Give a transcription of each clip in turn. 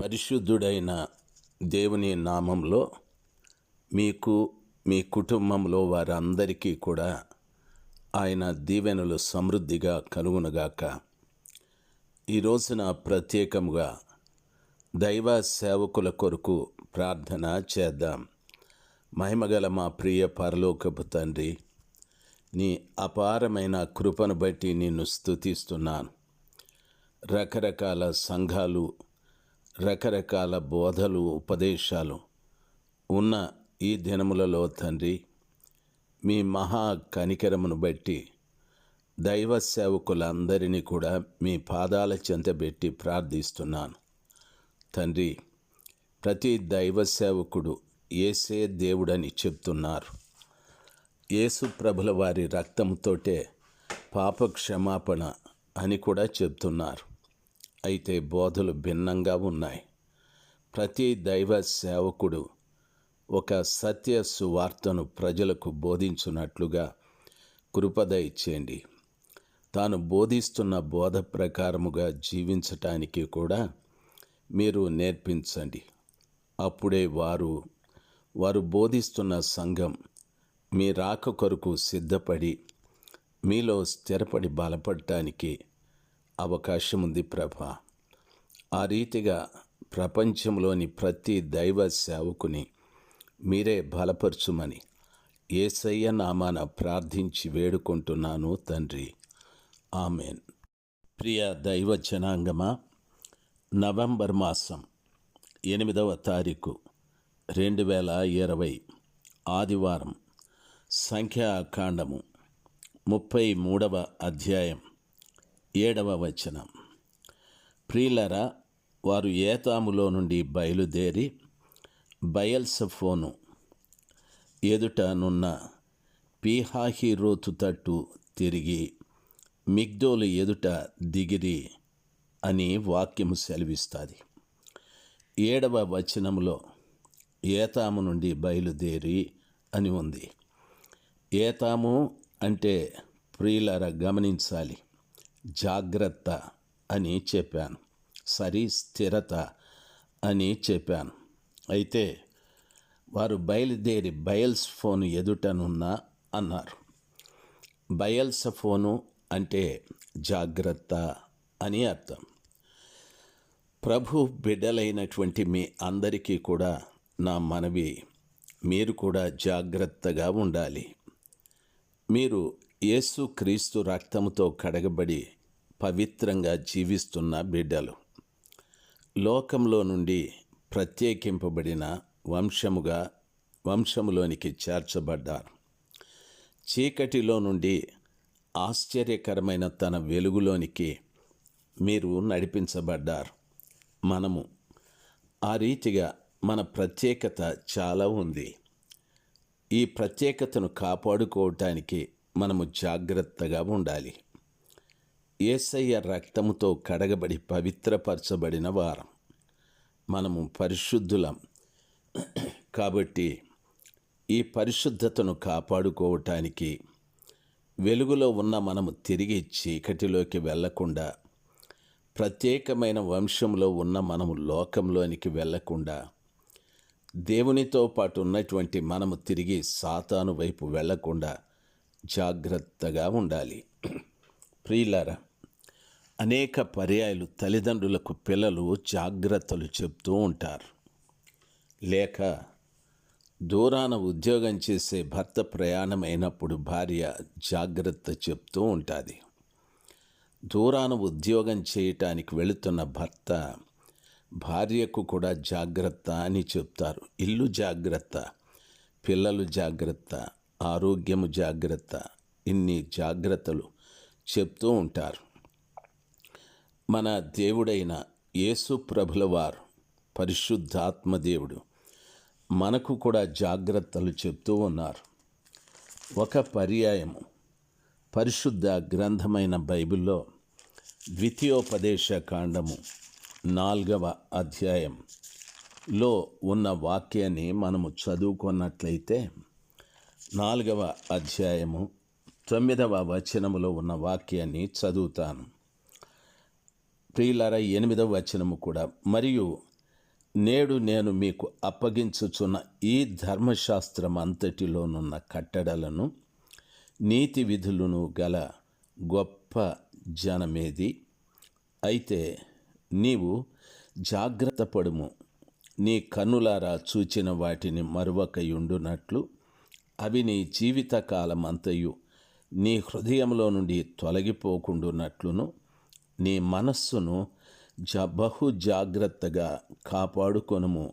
పరిశుద్ధుడైన దేవుని నామంలో మీకు మీ కుటుంబంలో వారందరికీ కూడా ఆయన దీవెనలు సమృద్ధిగా కలుగునగాక. ఈ రోజున ప్రత్యేకముగా దైవ సేవకుల కొరకు ప్రార్థన చేద్దాం. మహిమగల మా ప్రియ పరలోకపు తండ్రి నీ అపారమైన కృపను బట్టి నిన్ను స్తుతిస్తున్నాను. రకరకాల సంఘాలు రకరకాల బోధలు ఉపదేశాలు ఉన్న ఈ దినములలో తండ్రి మీ మహా కనికరమును బట్టి దైవ సేవకులందరినీ కూడా మీ పాదాల చెంత పెట్టి ప్రార్థిస్తున్నాను. తండ్రి ప్రతి దైవ సేవకుడు ఏసే దేవుడని చెప్తున్నారు. యేసు ప్రభుల వారి రక్తంతోటే పాప క్షమాపణ అని కూడా చెప్తున్నారు. అయితే బోధలు భిన్నంగా ఉన్నాయి. ప్రతి దైవ సేవకుడు ఒక సత్య సువార్తను ప్రజలకు బోధించున్నట్లుగా కృపద ఇచ్చేయండి తాను బోధిస్తున్న బోధ ప్రకారముగా జీవించటానికి కూడా మీరు నేర్పించండి. అప్పుడే వారు వారు బోధిస్తున్న సంఘం మీ రాక కొరకు సిద్ధపడి మీలో స్థిరపడి బలపడటానికి అవకాశం ఉంది ప్రభ. ఆ రీతిగా ప్రపంచంలోని ప్రతి దైవ సేవకుని మీరే బలపరచుమని ఏసయ్య నామాన ప్రార్థించి వేడుకుంటున్నాను తండ్రి. ఆమెన్. ప్రియ దైవ జనాంగమా నవంబర్ మాసం ఎనిమిదవ తారీఖు రెండు వేల ఇరవై ఆదివారం సంఖ్యాకాండము ముప్పై మూడవ అధ్యాయం. ఏడవ వచనం. ప్రియులరా వారు ఏతాములో నుండి బయలుదేరి బయల్సఫోను ఎదుటనున్న పీహాహిరోతు తట్టు తిరిగి మిగ్దోలు ఎదుట దిగిరి అని వాక్యము సెలవిస్తుంది. ఏడవ వచనంలో ఏతాము నుండి బయలుదేరి అని ఉంది. ఏతాము అంటే ప్రియులర గమనించాలి. జాగ్రత్త అని చెప్పాను. సరి స్థిరత అని చెప్పాను. అయితే వారు బయలుదేరి బయల్స్ ఫోను ఎదుటనున్నా అన్నారు. బయల్స్ ఫోను అంటే జాగ్రత్త అని అర్థం. ప్రభు బిడ్డలైనటువంటి మీ అందరికీ కూడా నా మనవి. మీరు కూడా జాగ్రత్తగా ఉండాలి. మీరు యేసు క్రీస్తు రక్తముతో కడగబడి పవిత్రంగా జీవిస్తున్న బిడ్డలు. లోకంలో నుండి ప్రత్యేకింపబడిన వంశముగా వంశములోనికి చేర్చబడ్డారు. చీకటిలో నుండి ఆశ్చర్యకరమైన తన వెలుగులోనికి మీరు నడిపించబడ్డారు. మనము ఆ రీతిగా మన ప్రత్యేకత చాలా ఉంది. ఈ ప్రత్యేకతను కాపాడుకోవటానికి మనము జాగ్రత్తగా ఉండాలి. ఏసయ్య రక్తముతో కడగబడి పవిత్రపరచబడిన వారం. మనము పరిశుద్ధులం. కాబట్టి ఈ పరిశుద్ధతను కాపాడుకోవటానికి వెలుగులో ఉన్న మనము తిరిగి చీకటిలోకి వెళ్ళకుండా ప్రత్యేకమైన వంశంలో ఉన్న మనము లోకంలోనికి వెళ్ళకుండా దేవునితో పాటు ఉన్నటువంటి మనము తిరిగి సాతాను వైపు వెళ్ళకుండా జాగ్రత్తగా ఉండాలి. ప్రియులారా అనేక పర్యాయాలు తల్లిదండ్రులకు పిల్లలు జాగ్రత్తలు చెప్తూ ఉంటారు. లేక దూరాన ఉద్యోగం చేసే భర్త ప్రయాణమైనప్పుడు భార్య జాగ్రత్త చెప్తూ ఉంటుంది. దూరాన ఉద్యోగం చేయటానికి వెళుతున్న భర్త భార్యకు కూడా జాగ్రత్త అని చెప్తారు. ఇల్లు జాగ్రత్త పిల్లలు జాగ్రత్త ఆరోగ్యము జాగ్రత్త. ఇన్ని జాగ్రత్తలు చెప్తూ ఉంటారు. మన దేవుడైన యేసు ప్రభుల వారు పరిశుద్ధాత్మదేవుడు మనకు కూడా జాగ్రత్తలు చెప్తూ ఉన్నారు. ఒక పర్యాయము. పరిశుద్ధ గ్రంథమైన బైబిల్లో ద్వితీయోపదేశ కాండము నాలుగవ అధ్యాయంలో ఉన్న వాక్యాన్ని మనము చదువుకున్నట్లయితే నాలుగవ అధ్యాయము తొమ్మిదవ వచనములో ఉన్న వాక్యాన్ని చదువుతాను. ప్రియులార ఎనిమిదవ వచనము కూడా మరియు నేడు నేను మీకు అప్పగించుచున్న ఈ ధర్మశాస్త్రం అంతటిలోనున్న కట్టడలను నీతి విధులను గల గొప్ప జనమేది. అయితే నీవు జాగ్రత్త పడుము నీ కన్నులారా చూచిన వాటిని మరువకయుండునట్లు అవి నీ జీవితకాలమంతయు నీ హృదయంలో నుండి తొలగిపోకుండునట్లును. నీ మనస్సును జ బహు జాగ్రత్తగా కాపాడుకొనుము.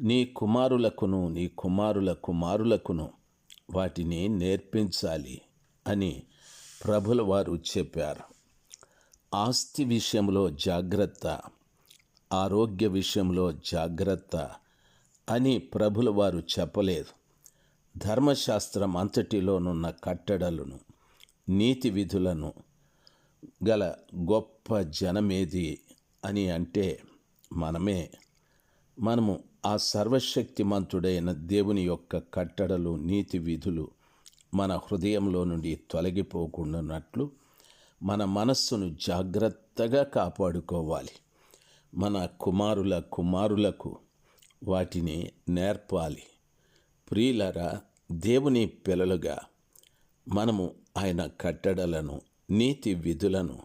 నీ కుమారులకును నీ కుమారుల కుమారులకును వాటిని నేర్పించాలి అని ప్రభుల వారు చెప్పారు. ఆస్తి విషయంలో జాగ్రత్త ఆరోగ్య విషయంలో జాగ్రత్త అని ప్రభుల వారు చెప్పలేదు. ధర్మశాస్త్రం అంతటిలోనున్న కట్టడలను నీతి విధులను గల గొప్ప జనమేది అని అంటే మనమే. మనము ఆ సర్వశక్తిమంతుడైన దేవుని యొక్క కట్టడలు నీతి విధులు మన హృదయంలో నుండి తొలగిపోకుండానట్లు మన మనస్సును జాగ్రత్తగా కాపాడుకోవాలి. మన కుమారుల కుమారులకు వాటిని నేర్పాలి. ప్రియులరా దేవుని పిల్లలుగా మనము ఆయన కట్టడలను నీతి విధులను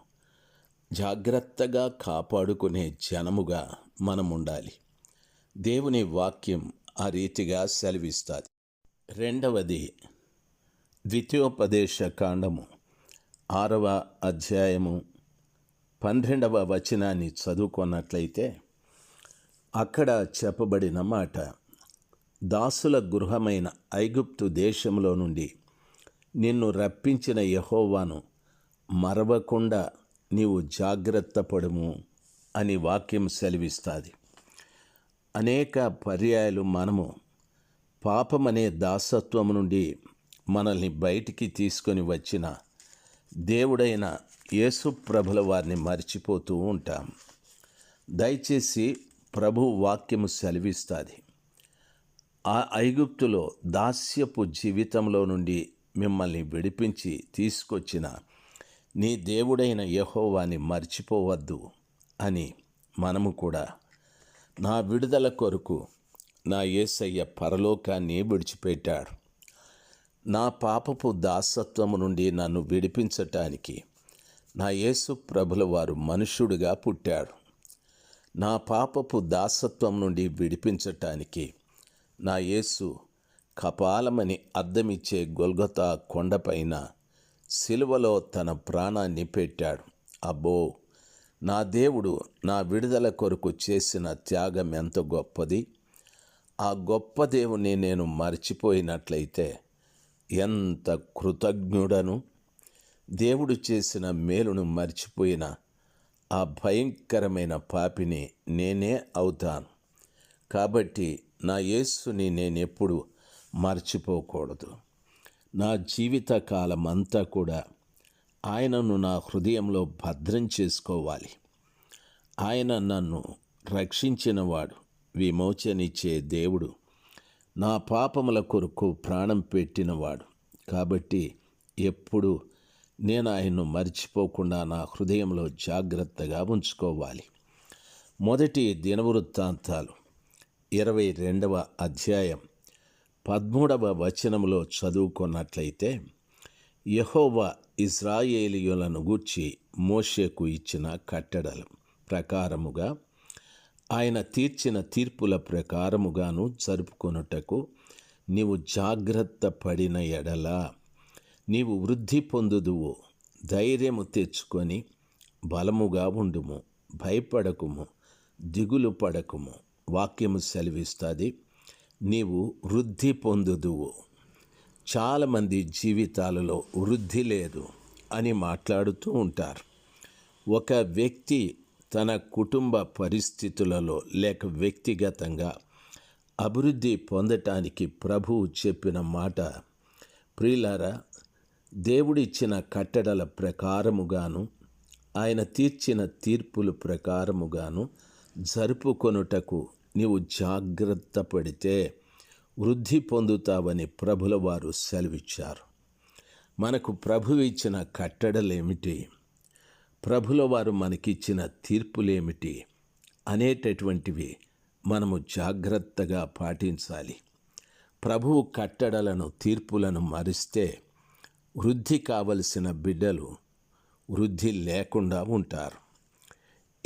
జాగ్రత్తగా కాపాడుకునే జనముగా మనం ఉండాలి దేవుని వాక్యం ఆ రీతిగా సెలవిస్తుంది. రెండవది ద్వితీయోపదేశ కాండము. ఆరవ అధ్యాయము పన్నెండవ వచనాన్ని చదువుకున్నట్లయితే అక్కడ చెప్పబడిన మాట దాసుల గృహమైన ఐగుప్తు దేశంలో నుండి నిన్ను రప్పించిన యహోవాను మరవకుండా నీవు జాగ్రత్త పడుము అని వాక్యం సెలవిస్తుంది. అనేక పర్యాయాలు మనము పాపమనే దాసత్వం నుండి మనల్ని బయటికి తీసుకొని వచ్చిన దేవుడైన యేసు ప్రభుల వారిని మర్చిపోతూ ఉంటాం. దయచేసి ప్రభు వాక్యము సెలవిస్తుంది. ఆ ఐగుప్తులో దాస్యపు జీవితంలో నుండి మిమ్మల్ని విడిపించి తీసుకొచ్చిన నీ దేవుడైన యహోవాని మర్చిపోవద్దు అని మనము కూడా నా విడుదల కొరకు నా యేసయ్య పరలోకాన్ని విడిచిపెట్టాడు. నా పాపపు దాసత్వము నుండి నన్ను విడిపించటానికి నా యేసు ప్రభుల వారు మనుష్యుడిగా పుట్టాడు నా పాపపు దాసత్వం నుండి విడిపించటానికి నా యేసు కపాలమని అద్దమిచ్చే గొల్గొతా కొండపైన సిలువలో తన ప్రాణాన్ని పెట్టాడు. అబ్బో నా దేవుడు నా విడుదల కొరకు చేసిన త్యాగం ఎంత గొప్పది. ఆ గొప్ప దేవుని నేను మర్చిపోయినట్లయితే ఎంత కృతజ్ఞుడను. దేవుడు చేసిన మేలును మర్చిపోయిన ఆ భయంకరమైన పాపిని నేనే అవుతాను. కాబట్టి నా యేసుని నేనెప్పుడు మర్చిపోకూడదు. నా జీవిత కాలం అంతా కూడా ఆయనను నా హృదయంలో భద్రం చేసుకోవాలి. ఆయన నన్ను రక్షించినవాడు విమోచనిచ్చే దేవుడు నా పాపముల కొరకు ప్రాణం పెట్టినవాడు. కాబట్టి ఎప్పుడు నేను ఆయన్ను మర్చిపోకుండా నా హృదయంలో జాగ్రత్తగా ఉంచుకోవాలి. మొదటి దినవృత్తాంతాలు. ఇరవై రెండవ అధ్యాయం పదమూడవ వచనంలో చదువుకున్నట్లయితే యహోవ ఇజ్రాయేలీయులను గూర్చి మోషేకు ఇచ్చిన కట్టడలు ప్రకారముగా ఆయన తీర్చిన తీర్పుల ప్రకారముగాను జరుపుకొనుటకు నీవు జాగ్రత్త పడిన ఎడల నీవు వృద్ధి పొందుదువు ధైర్యము తెచ్చుకొని బలముగా ఉండుము భయపడకుము దిగులు పడకుము. వాక్యము సెలవిస్తుంది. నీవు వృద్ధి పొందుదువు. చాలామంది జీవితాలలో వృద్ధి లేదు అని మాట్లాడుతూ ఉంటారు. ఒక వ్యక్తి తన కుటుంబ పరిస్థితులలో లేక వ్యక్తిగతంగా అభివృద్ధి పొందటానికి ప్రభువు చెప్పిన మాట ప్రియులారా దేవుడిచ్చిన కట్టడల ప్రకారముగాను ఆయన తీర్చిన తీర్పుల ప్రకారముగాను జరుపుకొనుటకు నీవు జాగ్రత్త పడితే వృద్ధి పొందుతావని ప్రభుల వారు సెలవిచ్చారు. మనకు ప్రభు ఇచ్చిన కట్టడలేమిటి? ప్రభుల వారు మనకిచ్చిన తీర్పులేమిటి? అనేటటువంటివి మనము జాగ్రత్తగా పాటించాలి. ప్రభువు కట్టడలను తీర్పులను మరిస్తే వృద్ధి కావలసిన బిడ్డలు వృద్ధి లేకుండా ఉంటారు.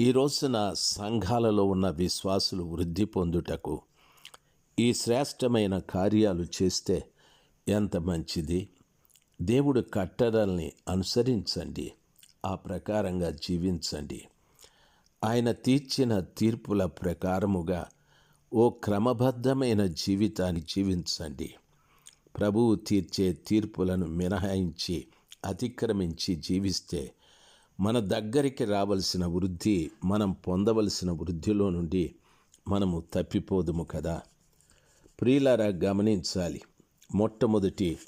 ఈ రోజున సంఘాలలో ఉన్న విశ్వాసులు వృద్ధి పొందుటకు ఈ శ్రేష్టమైన కార్యాలు చేస్తే ఎంత మంచిది? దేవుడు కట్టడల్ని అనుసరించండి ఆ ప్రకారంగా జీవించండి. ఆయన తీర్చిన తీర్పుల ప్రకారముగా ఓ క్రమబద్ధమైన జీవితాన్ని జీవించండి. ప్రభువు తీర్చే తీర్పులను మినహాయించి అతిక్రమించి జీవిస్తే మన దగ్గరికి రావలసిన వృద్ధి మనం పొందవలసిన వృద్ధిలో నుండి మనము తప్పిపోదుము కదా. ప్రియులారా గమనించాలి. మొట్టమొదటి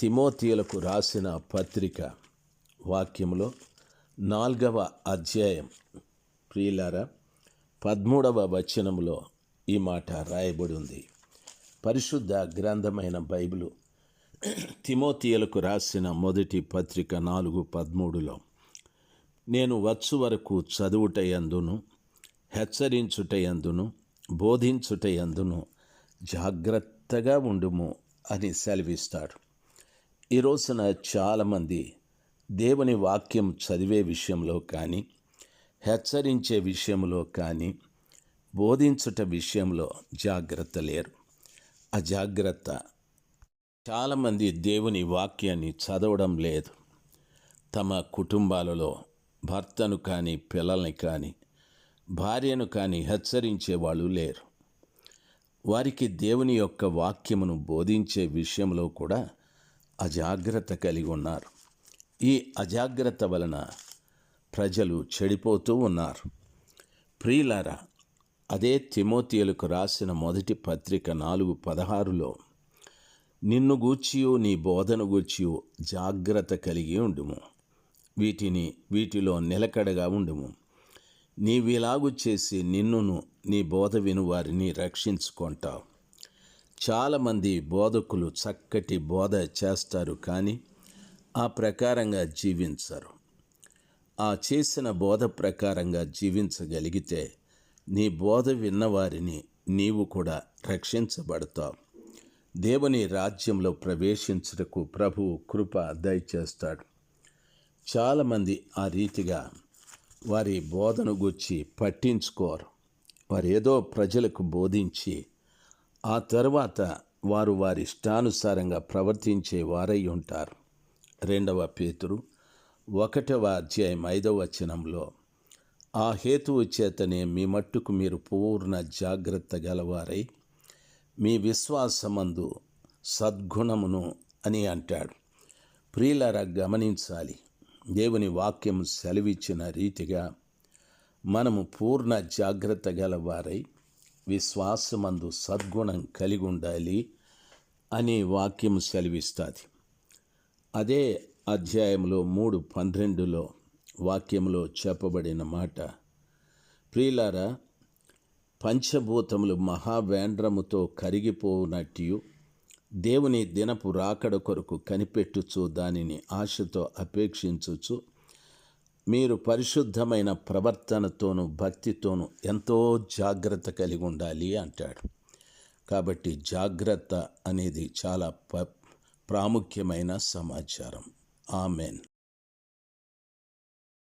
తిమోతియులకు రాసిన పత్రిక వాక్యంలో నాలుగవ అధ్యాయం. ప్రియులారా పదమూడవ వచనంలో ఈ మాట రాయబడి ఉంది. పరిశుద్ధ గ్రంథమైన బైబిలు తిమోతియులకు రాసిన మొదటి పత్రిక నాలుగు పదమూడులో నేను వచ్చు వరకు చదువుటయందును హెచ్చరించుటయందును బోధించుటయందును జాగ్రత్తగా ఉండుము అని సెలవిస్తాడు. ఈ రోజున చాలామంది దేవుని వాక్యం చదివే విషయంలో కానీ హెచ్చరించే విషయంలో కానీ బోధించుట విషయంలో జాగ్రత్త లేరు. అజాగ్రత్త. చాలామంది దేవుని వాక్యాన్ని చదవడం లేదు. తమ కుటుంబాలలో భర్తను కానీ పిల్లల్ని కానీ భార్యను కానీ హెచ్చరించే వాళ్ళు లేరు. వారికి దేవుని యొక్క వాక్యమును బోధించే విషయంలో కూడా అజాగ్రత్త కలిగి ఉన్నారు. ఈ అజాగ్రత్త వలన ప్రజలు చెడిపోతూ ఉన్నారు. ప్రియులారా అదే తిమోతియలకు రాసిన మొదటి పత్రిక నాలుగు పదహారులో నిన్ను గూర్చియు నీ బోధను గూర్చియు జాగ్రత్త కలిగి ఉండుము. వీటిని వీటిలో నిలకడగా ఉండుము. నీవిలాగు చేసి నిన్నును నీ బోధ విను వారిని రక్షించుకుంటావు. చాలామంది బోధకులు చక్కటి బోధ చేస్తారు కానీ ఆ ప్రకారంగా జీవించరు. ఆ చేసిన బోధ ప్రకారంగా జీవించగలిగితే నీ బోధ విన్నవారిని నీవు కూడా రక్షించబడతావు. దేవుని రాజ్యంలో ప్రవేశించుటకు ప్రభువు కృప దయచేస్తాడు. చాలామంది ఆ రీతిగా వారి బోధను గుచ్చి పట్టించుకోరు. వారు ఏదో ప్రజలకు బోధించి ఆ తర్వాత వారు వారి ఇష్టానుసారంగా ప్రవర్తించే వారై ఉంటారు. రెండవ పేతురు ఒకటవ అధ్యాయం ఐదవ వచనంలో ఆ హేతువు చేతనే మీ మట్టుకు మీరు పూర్ణ జాగ్రత్త గలవారై మీ విశ్వాసమందు సద్గుణమును అని అంటాడు. ప్రియులరా గమనించాలి. దేవుని వాక్యం సెలవిచ్చిన రీతిగా మనము పూర్ణ జాగ్రత్త గలవారై విశ్వాసమందు సద్గుణం కలిగి ఉండాలి అని వాక్యం సెలవిస్తుంది. అదే అధ్యాయంలో మూడు పన్నెండులో వాక్యంలో చెప్పబడిన మాట ప్రియులారా పంచభూతములు మహావేండ్రముతో కరిగిపోనట్టు దేవుని దినపు రాకడ కొరకు కనిపెట్టుచు దానిని ఆశతో అపేక్షించుచు మీరు పరిశుద్ధమైన ప్రవర్తనతోనూ భక్తితోనూ ఎంతో జాగ్రత్త కలిగి ఉండాలి అంటాడు. కాబట్టి జాగ్రత్త అనేది చాలా ప ప్రాముఖ్యమైన సమాచారం. ఆమెన్.